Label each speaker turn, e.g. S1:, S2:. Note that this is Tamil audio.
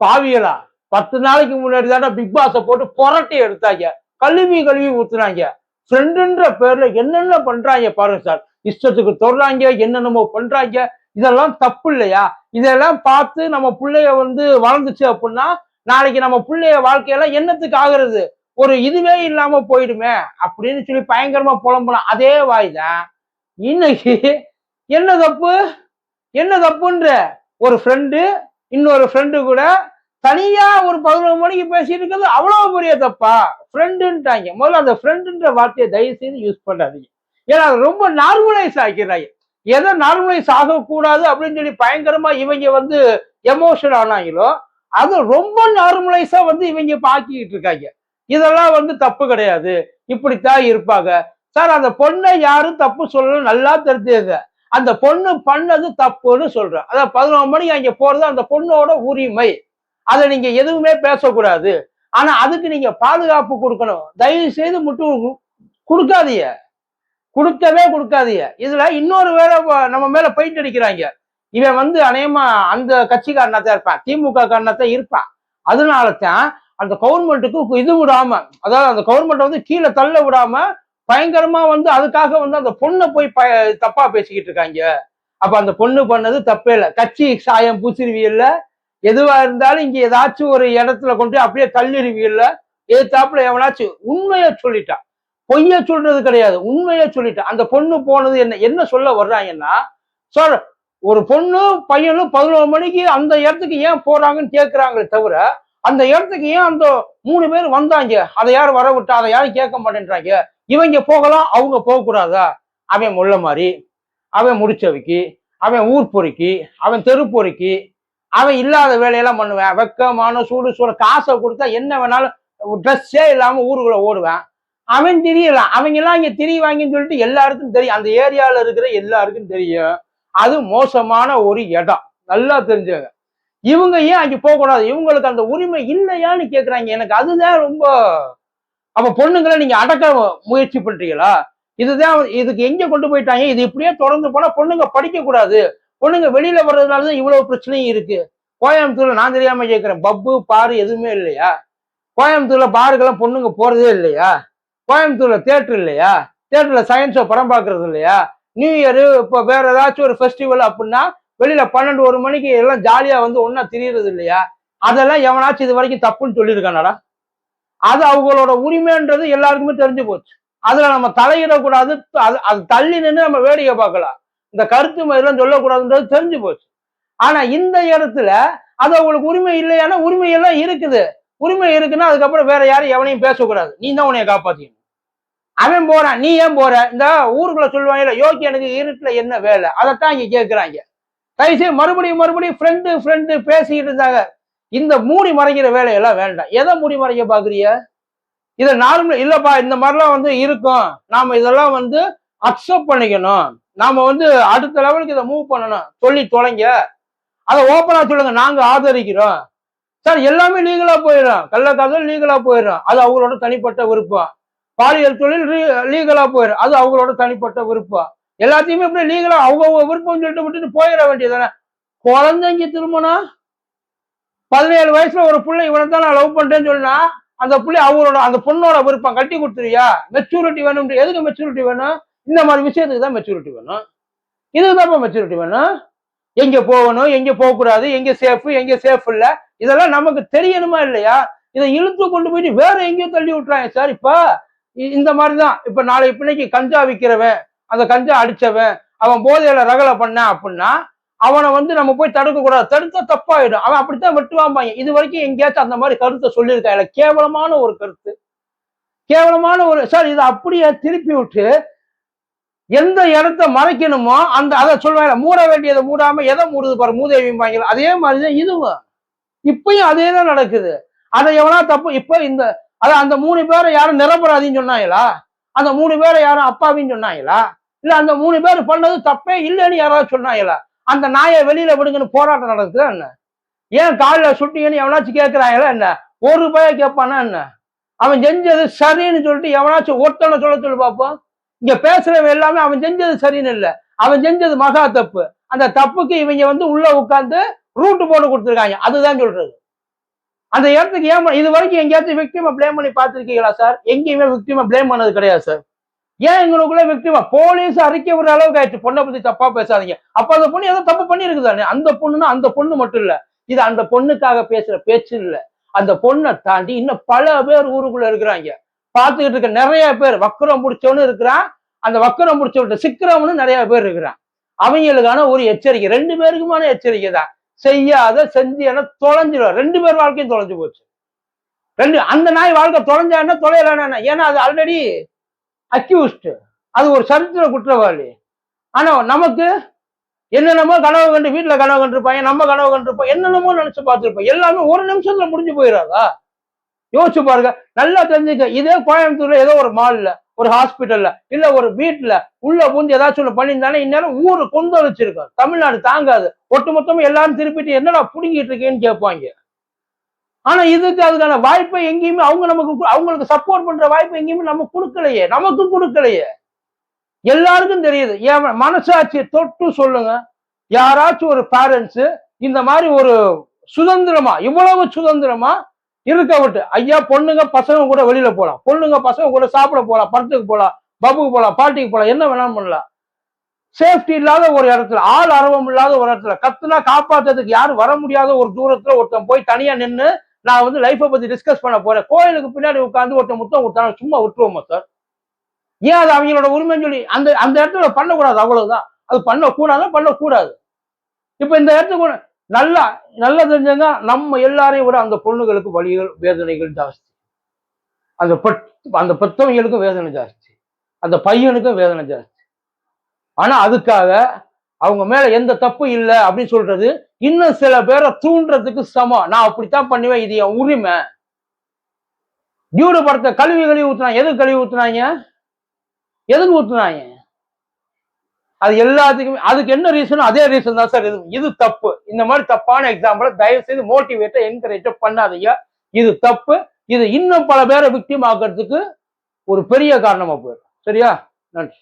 S1: பாவியலா பத்து நாளைக்கு முன்னாடி தானே பிக் பாஸை போட்டு புரட்டி எடுத்தாங்க. கழுவி கழுவி ஊத்துனாங்க. ஃப்ரெண்டுன்ற பேர்ல என்னென்ன பண்றாங்க பாருங்க சார் இஷ்டத்துக்கு தொடுறாங்க என்னென்னமோ பண்றாங்க. இதெல்லாம் தப்பு இல்லையா? இதெல்லாம் பார்த்து நம்ம பிள்ளைய வந்து வளர்ந்துச்சு அப்படின்னா நாளைக்கு நம்ம பிள்ளைய வாழ்க்கையெல்லாம் என்னத்துக்கு ஆகுறது? ஒரு இதுவே இல்லாம போயிடுமே அப்படின்னு சொல்லி பயங்கரமா புலம்பலாம் அதே வாய் தான் இன்னைக்கு என்ன தப்பு? என்ன தப்புன்ற ஒரு ஃப்ரெண்டு இன்னொரு ஃப்ரெண்டு கூட தனியா ஒரு பதினொரு மணிக்கு பேசிட்டு இருக்கிறது அவ்வளவு பெரிய தப்பா? ஃப்ரெண்டுன்ட்டாங்க முதல்ல அந்த ஃப்ரெண்டுன்ற வார்த்தையை தயவு செய்து யூஸ் பண்ணாதீங்க. ஏன்னா அது ரொம்ப நார்மலைஸ் ஆக்கிறாங்க எதை நார்மலைஸ் ஆகக்கூடாது அப்படின்னு சொல்லி பயங்கரமா இவங்க வந்து எமோஷன் ஆனாங்களோ அது ரொம்ப நார்மலைஸா வந்து இவங்க பாக்கிக்கிட்டு இருக்காங்க. இதெல்லாம் வந்து தப்பு கிடையாது. இப்படித்தான் இருப்பாங்க. சார் அந்த பொண்ணை யாரும் தப்பு சொல்லணும் நல்லா தெரிஞ்சுங்க அந்த பொண்ணு பண்ணது தப்புன்னு சொல்றேன். அதான் பதினொரு மணிக்கு அங்க போறது அந்த பொண்ணோட உரிமை. அதை நீங்க எதுவுமே பேசக்கூடாது. ஆனா அதுக்கு நீங்க பாதுகாப்பு கொடுக்கணும். தயவு செய்து மட்டும் கொடுக்காதீங்க. கொடுக்கவே கொடுக்காதீங்க. இதுல இன்னொரு வேலை நம்ம மேல பெயிண்ட் அடிக்கிறாங்க. இவன் வந்து அநேகமா அந்த கட்சிக்காரனா தான் இருப்பான். திமுக காரனா தான் இருப்பான். அதனால தான் அந்த கவர்மெண்ட்டுக்கு இது விடாம அதாவது அந்த கவர்மெண்ட் வந்து கீழே தள்ள விடாம பயங்கரமா வந்து அதுக்காக வந்து அந்த பொண்ணை போய் ப தப்பா பேசிக்கிட்டு இருக்காங்க. அப்ப அந்த பொண்ணு பண்ணது தப்பே இல்லை. கட்சி சாயம் பூசிருவியல்ல. எதுவா இருந்தாலும் இங்க ஏதாச்சும் ஒரு இடத்துல கொண்டு போய் அப்படியே தள்ளிருவியல்ல. எதிர்த்தாப்புல எவனாச்சும் உண்மையை சொல்லிட்டான் பொய்ய சொல்றது கிடையாது. உண்மையை சொல்லிட்டான் அந்த பொண்ணு போனது என்ன என்ன சொல்ல வர்றாங்கன்னா சார் ஒரு பொண்ணு பையனும் பதினோரு மணிக்கு அந்த இடத்துக்கு ஏன் போறாங்கன்னு கேட்கிறாங்களே தவிர அந்த இடத்துக்கு ஏன் அந்த மூணு பேர் வந்தாங்க? அதை யார் வர விட்டா அதை யாரும் கேட்க மாட்டேன்றாங்க? இவங்க போகலாம் அவங்க போகக்கூடாதா? அவன் முள்ள மாதிரி அவன் முடிச்சவைக்கு அவன் ஊர் பொறுக்கி அவன் தெரு பொறுக்கி அவன் இல்லாத வேலையெல்லாம் பண்ணுவேன். வெக்கமான சூடு சூடு காசை கொடுத்தா என்ன வேணாலும் ட்ரெஸ்ஸே இல்லாமல் ஊருக்குள்ள ஓடுவேன். அவன் தெரியலாம். அவங்க எல்லாம் இங்க திரிவாங்கன்னு சொல்லிட்டு எல்லாருக்கும் தெரியும். அந்த ஏரியாவில் இருக்கிற எல்லாருக்கும் தெரியும். அது மோசமான ஒரு இடம். நல்லா தெரிஞ்சவங்க. இவங்க ஏன் அங்கே போகக்கூடாது? இவங்களுக்கு அந்த உரிமை இல்லையான்னு கேட்குறாங்க எனக்கு அதுதான் ரொம்ப அப்ப பொண்ணுங்களை நீங்க அடக்க முயற்சி பண்றீங்களா? இதுதான் இதுக்கு எங்க கொண்டு போயிட்டாங்க? இது இப்படியே தொடர்ந்து போனா பொண்ணுங்க படிக்க கூடாது. பொண்ணுங்க வெளியில வர்றதுனாலதான் இவ்வளவு பிரச்சனையும் இருக்கு. கோயம்புத்தூர்ல நான் தெரியாம கேட்கிறேன் பப்பு பாரு எதுவுமே இல்லையா? கோயம்புத்தூர்ல பாருக்கெல்லாம் பொண்ணுங்க போறதே இல்லையா? கோயம்புத்தூர்ல தேட்டர் இல்லையா? தேட்டர்ல சயின்ஸ் படம் பாக்குறது இல்லையா? நியூ இயரு இப்போ வேற ஏதாச்சும் ஒரு ஃபெஸ்டிவல் அப்படின்னா வெளியில பன்னெண்டு ஒரு மணிக்கு எல்லாம் ஜாலியா வந்து ஒன்னா திரியறது இல்லையா? அதெல்லாம் எவனாச்சும் இது வரைக்கும் தப்புன்னு சொல்லியிருக்கானடா? அது அவங்களோட உரிமைன்றது எல்லாருக்குமே தெரிஞ்சு போச்சு. அதுல நம்ம தலையிடக்கூடாது அது அது தள்ளி நின்று நம்ம வேடிக்கை பார்க்கலாம். இந்த கருத்து மாதிரிலாம் சொல்லக்கூடாதுன்றது தெரிஞ்சு போச்சு. ஆனா இந்த இடத்துல அது அவங்களுக்கு உரிமை இல்லையானா உரிமை எல்லாம் இருக்குது. உரிமை இருக்குன்னா அதுக்கப்புறம் வேற யாரும் எவனையும் பேசக்கூடாது. நீ தான் உன்னைய காப்பாத்திக்கணும். அவன் போறான் நீ ஏன் போற? இந்த ஊருக்குள்ள சொல்லுவாங்கல்ல யோகி எனக்கு இருட்டுல என்ன வேலை? அதைத்தான் இங்க கேட்கறாங்க தயவுசெய்து மறுபடியும் மறுபடியும் ஃப்ரெண்டு ஃப்ரெண்டு பேசிக்கிட்டு இருந்தாங்க. இந்த மூடி மறைக்கிற வேலையெல்லாம் வேண்டாம். எதை மூடி மறைக்க பாக்குறிய இதை நார்மல் இல்லப்பா இந்த மாதிரிலாம் வந்து இருக்கும். நாம இதெல்லாம் வந்து அக்செப்ட் பண்ணிக்கணும். நாம வந்து அடுத்த லெவலுக்கு இதை மூவ் பண்ணணும். சொல்லி தொலைங்க. அதை ஓப்பனா சொல்லுங்க. நாங்க ஆதரிக்கிறோம். சார் எல்லாமே லீகலா போயிடும். கள்ளக்காதல் லீகலா போயிடும். அது அவங்களோட தனிப்பட்ட விருப்பம். பாலியல் தொழில் லீகலா போயிடும். அது அவங்களோட தனிப்பட்ட விருப்பம். எல்லாத்தையுமே இப்படி லீகலா அவங்க விருப்பம் சொல்லிட்டு விட்டுட்டு போயிட வேண்டியதானே குழந்தைங்க திருமணம்? பதினேழு வயசுல ஒரு பிள்ளை இவனை தான் நான் லவ் பண்றேன்னு சொன்னா அந்த பிள்ளை அவரோட அந்த பொண்ணோட விருப்பம் கட்டி கொடுத்துருவியா? மெச்சூரிட்டி வேணும் எதுக்கு மெச்சூரிட்டி வேணும்? இந்த மாதிரி விஷயத்துக்கு தான் மெச்சூரிட்டி வேணும். இதுக்கு தான் மெச்சூரிட்டி வேணும். எங்க போகணும் எங்க போகக்கூடாது எங்க சேஃப் எங்க சேஃப் இல்ல. இதெல்லாம் நமக்கு தெரியணுமா இல்லையா? இதை இழுத்து கொண்டு போயிட்டு வேற எங்கேயோ தள்ளி விட்டுறாங்க சார். இப்ப இ- இந்த மாதிரி தான். இப்ப நாளை பிள்ளைக்கு கஞ்சா விற்கிறவன் அந்த கஞ்சா அடிச்சவன் அவன் போதையில ரகலை பண்ண அப்படின்னா அவனை வந்து நம்ம போய் தடுக்க கூடாது. தடுத்தா தப்பாயிடும். அவன் அப்படித்தான் வெட்டுவாம்பாங்க இது வரைக்கும் எங்கேயாச்சும் அந்த மாதிரி கருத்தை சொல்லியிருக்காங்க கேவலமான ஒரு கருத்து. கேவலமான ஒரு சார் இதை அப்படியே திருப்பி விட்டு எந்த இடத்த மறைக்கணுமோ அந்த அதை சொல்லுவாங்க மூட வேண்டியதை மூடாம எதை மூடுது பாரு மூதேவிம்பாங்க. அதே மாதிரிதான் இதுவும். இப்பயும் அதே தான் நடக்குது. அதை எவனா தப்பு இப்ப இந்த அதான் அந்த மூணு பேரை யாரும் நிரபராதின்னு சொன்னாங்களா? அந்த மூணு பேரை யாரும் அப்பாவின்னு சொன்னாங்களா? இல்ல அந்த மூணு பேர் பண்ணது தப்பே இல்லைன்னு யாராவது சொன்னாங்களா? அந்த நாயை வெளியில விடுங்கன்னு போராட்டம் நடக்குதா என்ன? ஏன் காலில் சுட்டிங்கன்னு எவனாச்சும் கேட்கிறாங்களா என்ன? ஒரு ரூபாய கேட்பானா என்ன? அவன் செஞ்சது சரின்னு சொல்லிட்டு எவனாச்சும் ஒருத்தனை சொல்ல சொல்லி பார்ப்போம் இங்க பேசுறவன் எல்லாமே அவன் செஞ்சது சரின்னு இல்லை. அவன் செஞ்சது மகா தப்பு. அந்த தப்புக்கு இவங்க வந்து உள்ள உட்காந்து ரூட்டு போட்டு கொடுத்துருக்காங்க. அதுதான் சொல்றது. அந்த இடத்துக்கு ஏன் இது வரைக்கும் எங்கேயாச்சும் விக்டிமை பிளேம் பண்ணி பார்த்திருக்கீங்களா சார் எங்கேயுமே விக்டிமை பிளேம் பண்ணது கிடையாது சார் ஏன் எங்களுக்குள்ள விக்டிமா போலீஸ் அறிக்கை விடுற அளவுக்கு ஆயிடுச்சு. பொண்ணை பத்தி தப்பா பேசாதீங்க. அப்ப அந்த பொண்ணு ஏதோ தப்பு பண்ணிருக்குதானே அந்த பொண்ணுன்னா அந்த பொண்ணு மட்டும் இல்ல. இது அந்த பொண்ணுக்காக பேசுற பேச்சு இல்ல. அந்த பொண்ணை தாண்டி இன்னும் பல பேர் ஊருக்குள்ள இருக்கிறாங்க. பார்த்துக்கிட்டு இருக்க நிறைய பேர். வக்கரம் பிடிச்சவனு இருக்கிறான். அந்த வக்கரம் பிடிச்சவன்ட்ட சிக்கிறவனு நிறைய பேர் இருக்கிறான். அவங்களுக்கான ஒரு எச்சரிக்கை. ரெண்டு பேருக்குமான எச்சரிக்கை தான். செய்யாத செஞ்சேன்னா தொலைஞ்சிடும் ரெண்டு பேர் வாழ்க்கையும் தொலைஞ்சு போச்சு. ரெண்டு அந்த நாய் வாழ்க்கை தொலைஞ்சான்னா தொலையலான ஏன்னா அது ஆல்ரெடி அக்யூஸ்ட் அது ஒரு சரித்திர குற்றவாளி. ஆனா நமக்கு என்னென்னமோ கனவு கண்டு வீட்டில் கனவு கண்டிருப்பாங்க நம்ம கனவு கண்டிருப்போம் என்னென்னமோ நினைச்சு பார்த்துருப்போம். எல்லாமே ஒரு நிமிஷத்தில் முடிஞ்சு போயிடாதா யோசிச்சு பாருங்க. நல்லா தெரிஞ்சுக்க. இதே கோயம்புத்தூர்ல ஏதோ ஒரு மால்ல ஒரு ஹாஸ்பிட்டல்ல இல்ல ஒரு வீட்டுல உள்ள பூந்து ஏதாச்சும் ஒண்ணு பண்ணியிருந்தானே இந்நேரம் ஊரு கொந்தளிச்சிருக்கோம். தமிழ்நாடு தாங்காது. ஒட்டுமொத்தமா எல்லாரும் திருப்பிட்டு என்னடா புடுங்கிட்டு இருக்கேன்னு கேட்பாங்க. ஆனா இதுக்கு அதுக்கான வாய்ப்பை எங்கேயுமே அவங்க நமக்கு அவங்களுக்கு சப்போர்ட் பண்ற வாய்ப்பு எங்கேயுமே நம்ம கொடுக்கலையே. நமக்கும் கொடுக்கலையே. எல்லாருக்கும் தெரியுது. ஏன் மனசாட்சியை தொட்டு சொல்லுங்க. யாராச்சும் ஒரு பேரண்ட்ஸ் இந்த மாதிரி ஒரு சுதந்திரமா இவ்வளவு சுதந்திரமா இருக்க விட்டு ஐயா பொண்ணுங்க பசங்க கூட வெளியில போலாம். பொண்ணுங்க பசங்க கூட சாப்பிட போலாம். படத்துக்கு போலாம். பப்புக்கு போலாம். பாட்டிக்கு போலாம். என்ன வேணாலும் பண்ணலாம். சேஃப்டி இல்லாத ஒரு இடத்துல ஆள் அரவம் இல்லாத ஒரு இடத்துல கத்துனா காப்பாத்துறதுக்கு யாரும் வர முடியாத ஒரு தூரத்துல ஒருத்தன் போய் தனியா நின்று நான் வந்து லைஃப்பை பத்தி டிஸ்கஸ் பண்ண போறேன். கோயிலுக்கு பின்னாடி உட்காந்து ஒருத்தன் முத்தம் கொடுத்தாங்க சும்மா விட்டுருவோமா சார் ஏன் அது அவங்களோட உரிமைன்னு சொல்லி அந்த அந்த இடத்துல பண்ணக்கூடாது அவ்வளவுதான். அது பண்ணக்கூடாது பண்ணக்கூடாது. இப்ப இந்த இடத்துக்கு நல்லா நல்லா தெரிஞ்சங்க நம்ம எல்லாரையும் விட அந்த பொண்ணுகளுக்கு வழிகள் வேதனைகள் ஜாஸ்தி. அந்த பெட் அந்த பெத்தவங்களுக்கும் வேதனை ஜாஸ்தி. அந்த பையனுக்கும் வேதனை ஜாஸ்தி. ஆனா அதுக்காக அவங்க மேல எந்த தப்பு இல்லை அப்படின்னு சொல்றது இன்னும் சில பேரை தூண்டுறதுக்கு சமம். நான் அப்படித்தான் பண்ணுவேன். இது என் உரிமை. டியூடு படத்தை கழுவி கழுவி ஊத்துனாங்க. எதுக்கு கழுவி ஊத்துனாங்க? எதுக்கு ஊத்துனாங்க? அது எல்லாத்துக்குமே அதுக்கு என்ன ரீசன் அதே ரீசன் தான் சார் இது இது தப்பு. இந்த மாதிரி தப்பான எக்ஸாம்பிள தயவு செய்து மோட்டிவேட்டா என்கரேஜ் பண்ணாதீங்க. இது தப்பு. இது இன்னும் பல பேரை விக்டிம் ஆக்கிறதுக்கு ஒரு பெரிய காரணமா போயிடும். சரியா? நன்றி.